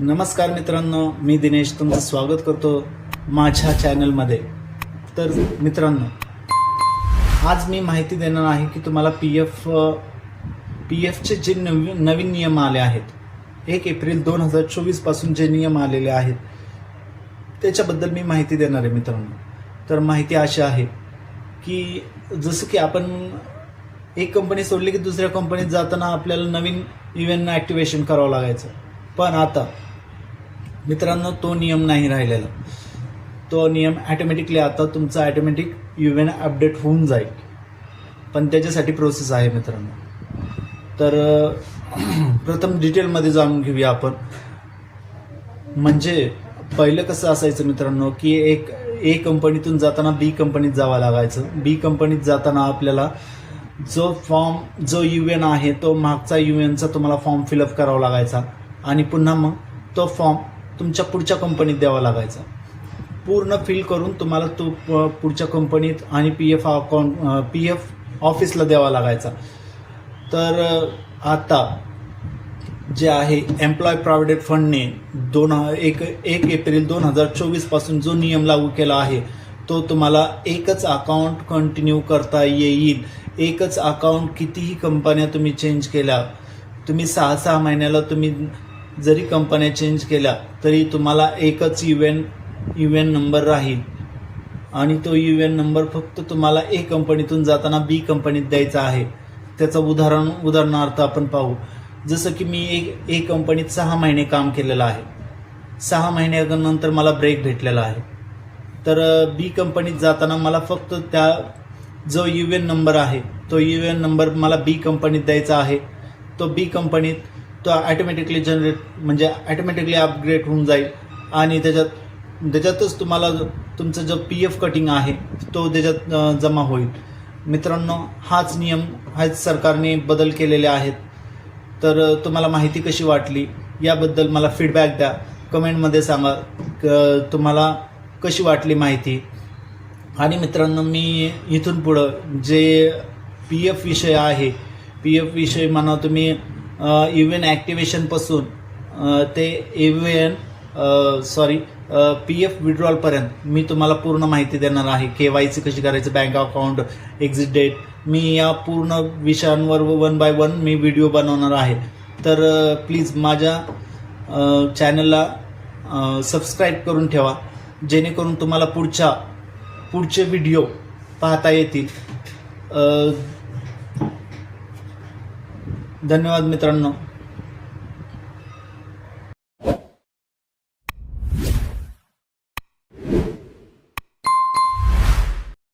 नमस्कार मित्रांनो मी दिनेश. तुमचं स्वागत करतो माझ्या चॅनलमध्ये. तर मित्रांनो आज मी माहिती देणार आहे की तुम्हाला पी एफ पी एफचे जे नवीन नवीन नियम आले आहेत एक एप्रिल दोन हजार चोवीसपासून जे नियम आलेले आहेत त्याच्याबद्दल मी माहिती देणार आहे मित्रांनो. तर माहिती अशी आहे की जसं की आपण एक कंपनी सोडली की दुसऱ्या कंपनीत जाताना आपल्याला नवीन इव्हेंट ॲक्टिवेशन करावं लागायचं. पण आता मित्रांनो तो नियम नाही राहिलेला. तो नियम ॲटोमॅटिकली आता तुमचा ॲटोमॅटिक यू एन अपडेट होऊन जाईल. पण त्याच्यासाठी प्रोसेस आहे मित्रांनो. तर प्रथम डिटेलमध्ये जाणून घेऊया आपण. म्हणजे पहिलं कसं असायचं मित्रांनो की एक ए कंपनीतून जाताना बी कंपनीत जावं लागायचं. बी कंपनीत जाताना आपल्याला जो फॉर्म जो यू एन आहे तो मागचा यू एनचा तुम्हाला फॉर्म फिलअप करावा लागायचा. आणि पुन्हा मग तो फॉर्म तुमच्या पुढच्या कंपनीत द्यावा लागायचा. पूर्ण फिल करून तुम्हाला तो पुढच्या कंपनीत आणि P F account P F ऑफिसला द्यावा लागायचा. तर आता जे आहे एम्प्लॉय प्रॉव्हिडंट फंडने दोन एक एक एप्रिल दोन हजार चोवीसपासून जो नियम लागू केला आहे तो तुम्हाला एकच अकाउंट कंटिन्यू करता येईल. एकच अकाउंट कितीही कंपन्या तुम्ही चेंज केल्या तुम्ही सहा सहा महिन्याला तुम्ही जरी कंपन्या चेंज केल्या तरी तुम्हाला एकच U N U N number राहील. आणि तो यू एन नंबर फक्त तुम्हाला ए कंपनीतून जाताना बी कंपनीत द्यायचा आहे. त्याचं उदाहरण उदाहरणार्थ आपण पाहू. जसं की मी एक ए कंपनीत सहा महिने काम केलेलं आहे. सहा महिन्यानंतर मला ब्रेक भेटलेला आहे. तर बी कंपनीत जाताना मला फक्त त्या जो यू एन नंबर आहे तो यू एन नंबर मला बी कंपनीत द्यायचा आहे. तो बी कंपनीत तो ॲटोमॅटिकली जनरेट म्हणजे ॲटोमॅटिकली अपग्रेड होऊन जाईल. आणि त्याच्यात त्याच्यातच तुम्हाला तुमचं जो पी एफ कटिंग आहे तो त्याच्यात जमा होईल. मित्रांनो हाच नियम हाच सरकारने बदल केलेले आहेत. तर तुम्हाला माहिती कशी वाटली? याबद्दल मला फीडबॅक द्या. कमेंटमध्ये सांगा क- तुम्हाला कशी वाटली माहिती? आणि मित्रांनो मी इथून पुढं जे पी एफ विषय आहे पी एफ विषय म्हणा तुम्ही इव्हेंट ॲक्टिवेशनपासून ते इव्हेंट सॉरी पी एफ विड्रॉलपर्यंत मी तुम्हाला पूर्ण माहिती देणार आहे. के वाय सी कशी करायचं बँक अकाउंट एक्झिट डेट मी या पूर्ण विषयांवर वन बाय वन मी व्हिडिओ बनवणार आहे. तर प्लीज माझ्या चॅनलला सबस्क्राईब करून ठेवा. जेणेकरून तुम्हाला पुढच्या पुढचे व्हिडिओ पाहता येतील. धन्यवाद मित्रांनो.